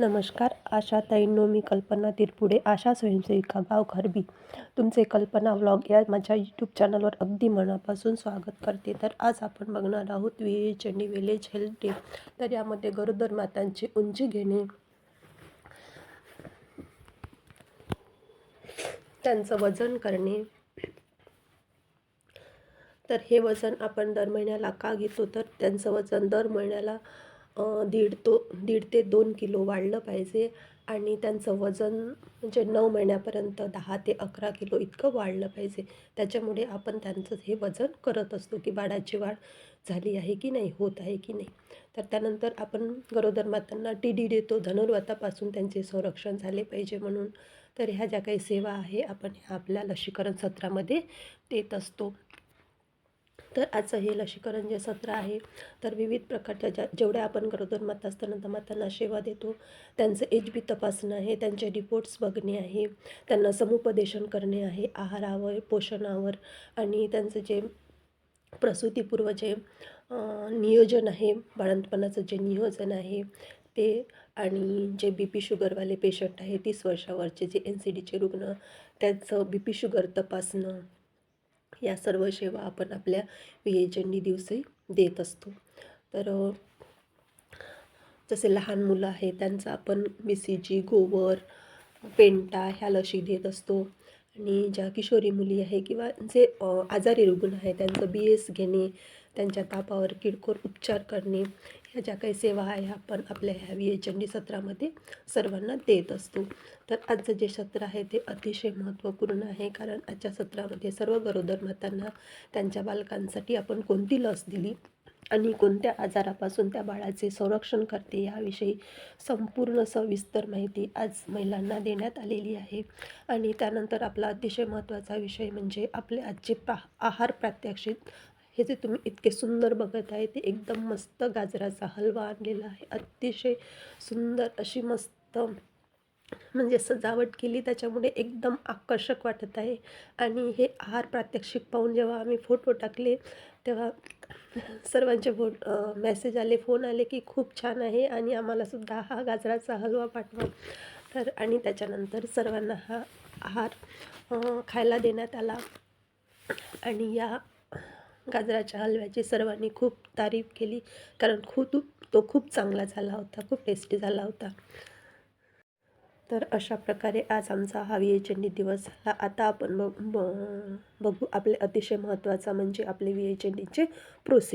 नमस्कार आशा ताईंनो मी कल्पना तिरपुडे आशा स्वयंसेविका गाव खरबी तुमचे कल्पना व्लॉग या माझ्या यूट्यूब चॅनलवर अगदी मनापासून स्वागत करते. तर आज आपण बघणार आहोत V Chandi village health day तर यामध्ये गरोदर मातांची उंची घेणे त्यांचं वजन करणे. तर हे वजन आपण दर महिन्याला का घेतो? तर त्यांचं वजन दर महिन्याला दीड तो दीड ते दोन किलो वाढलं पाहिजे आणि त्यांचं वजन म्हणजे नऊ महिन्यापर्यंत दहा ते अकरा किलो इतकं वाढलं पाहिजे. त्याच्यामुळे आपण त्यांचं हे वजन करत असतो की बाळाची वाढ झाली आहे की नाही होत आहे की नाही. तर त्यानंतर आपण गरोदर मातांना टी डी देतो. धनुर्वातापासून त्यांचे संरक्षण झाले पाहिजे म्हणून. तर ह्या ज्या काही सेवा आहे आपण ह्या आपल्या लसीकरण सत्रामध्ये देत असतो. तर आजचं हे लसीकरण जे सत्र आहे तर विविध प्रकारच्या ज्या जेवढ्या आपण गरोदर माता असताना मातांना सेवा देतो त्यांचं एच बी तपासणं आहे त्यांचे रिपोर्ट्स बघणे आहे त्यांना समुपदेशन करणे आहे आहारावर पोषणावर आणि त्यांचं जे प्रसूतीपूर्व जे नियोजन आहे बाळंतपणाचं जे नियोजन आहे ते आणि जे बी पी शुगरवाले पेशंट आहे तीस वर्षावरचे जे एन सी डीचे रुग्ण त्यांचं बी पी शुगर तपासणं या सर्व सेवा आपण आपल्या विजनी दिवशी देत असतो. तर जसे लहान मुलं आहे त्यांचं आपण मिसीजी सी जी गोवर पेंटा ह्या लशी देत असतो. आणि ज्या किशोरी मुली आहे किंवा जे आजारी रुग्ण आहे त्यांचं बी एस घेणे त्यांच्या तापावर किरकोळ उपचार करणे ह्या ज्या काही सेवा आहे आपण आपल्या ह्या व्ही एच एन डी सत्रामध्ये सर्वांना देत असतो. तर आजचं जे सत्र आहे ते अतिशय महत्त्वपूर्ण आहे. कारण आजच्या सत्रामध्ये सर्व गरोदर मातांना त्यांच्या बालकांसाठी आपण कोणती लस दिली आणि कोणत्या आजारापासून त्या बाळाचे संरक्षण करते याविषयी संपूर्ण सविस्तर माहिती आज महिलांना देण्यात आलेली आहे. आणि त्यानंतर आपला अतिशय महत्त्वाचा विषय म्हणजे आपले आजचे पा आहार प्रात्यक्षिक हे जे तुम्ही इतके सुंदर बघत आहे ते एकदम मस्त गाजराचा हलवा आणलेला आहे. अतिशय सुंदर अशी मस्त म्हणजे सजावट केली त्याच्यामुळे एकदम आकर्षक वाटत आहे. आणि हे आहार प्रात्यक्षिक पाहून जेव्हा आम्ही फोटो टाकले तेव्हा सर्वांचे फो मेसेज आले फोन आले की खूप छान आहे आणि आम्हालासुद्धा हा गाजराचा हलवा पाठवा. तर आणि त्याच्यानंतर सर्वांना हा आहार खायला देण्यात आला. आणि या गाजराच्या हलव्याची सर्वांनी खूप तारीफ केली. कारण खूप तो खूप चांगला झाला होता खूप टेस्टी झाला होता. तर अशा प्रकारे आज आमचा हा विवेचनी दिवस झाला. आता आपण ब- बघू आपले अतिशय महत्त्वाचा म्हणजे आपले विएचंडीचे प्रोसेस